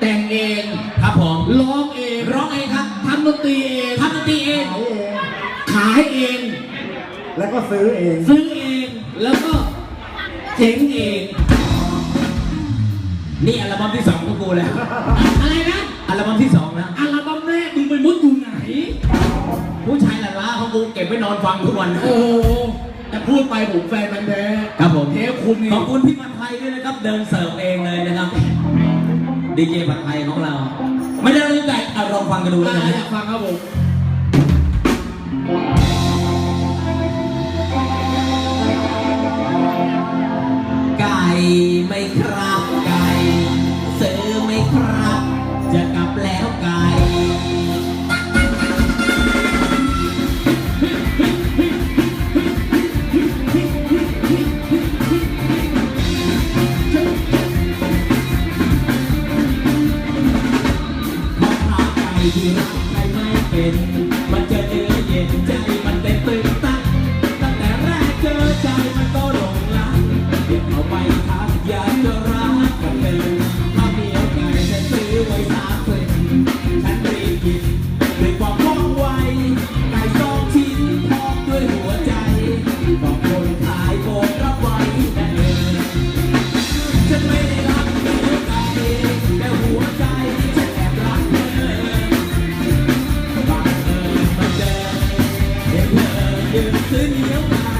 แต่งเองครับผมร้องเองร้องเองครับทำดนตรีเองทำดนตรีเอง ขายเองขายเอง แล้วก็ซื้อเอง ซื้อเองแล้วก็เจ๋งเอง นี่อัลบั้มที่สองของกูแล้ว อะไรนะอัลบั้มที่สองแล้วอัลบั้มแรกมึงไปมุดอยู่ไหน ผู้ชายหละล้าของกูเก็บไว้นอนฟังทุกวันโอ้โหแต่พูดไปผมแฟนมันแท้ครับผมเทปคุณนี่ขอบคุณพี่ผัดไทยด้วยนะครับ เดินเสิร์ฟเองเลยนะครับ ดีเจผัดไทยของเรา ไม่ได้เรื่องใจเอาลองฟังกันดูแล้วอ่ากันอยานะกฟังครับผมไก่ไม่ครับไก่ซื้อไม่ครับ จะกลับแล้ว ขาไก่ที่รักใครไม่เป็น มันจะเนื้อเย็นใจ ธอ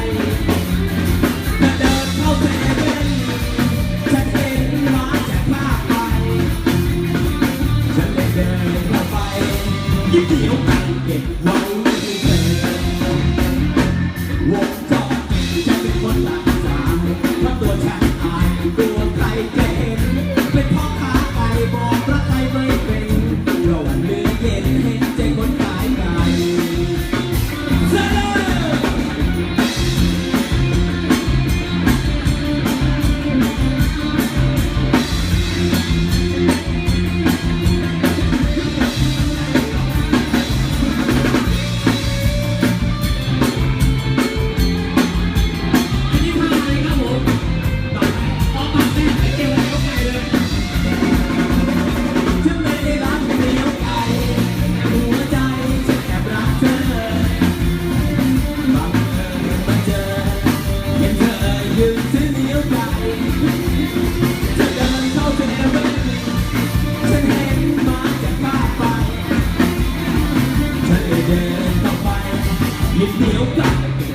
นี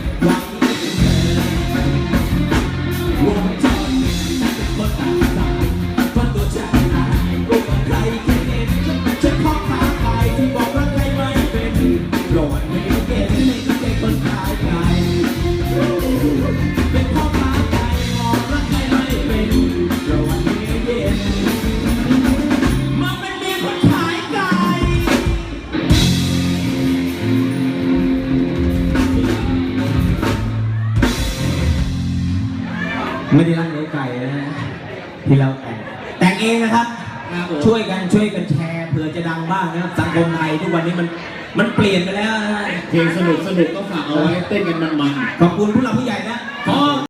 ย ไม่ได้รักเนื้อไก่นะฮะที่เราแต่งแต่งเองนะครับครับผมช่วยกันช่วยกันแชร์เผื่อจะดังบ้างนะครับสังคมไทยทุกวันนี้มันมันเปลี่ยนไปแล้วนะฮะเพลงสนุกสนุกก็ฝากเอาไว้เต้นกันมันๆขอบคุณผู้หลักผู้ใหญ่นะขอ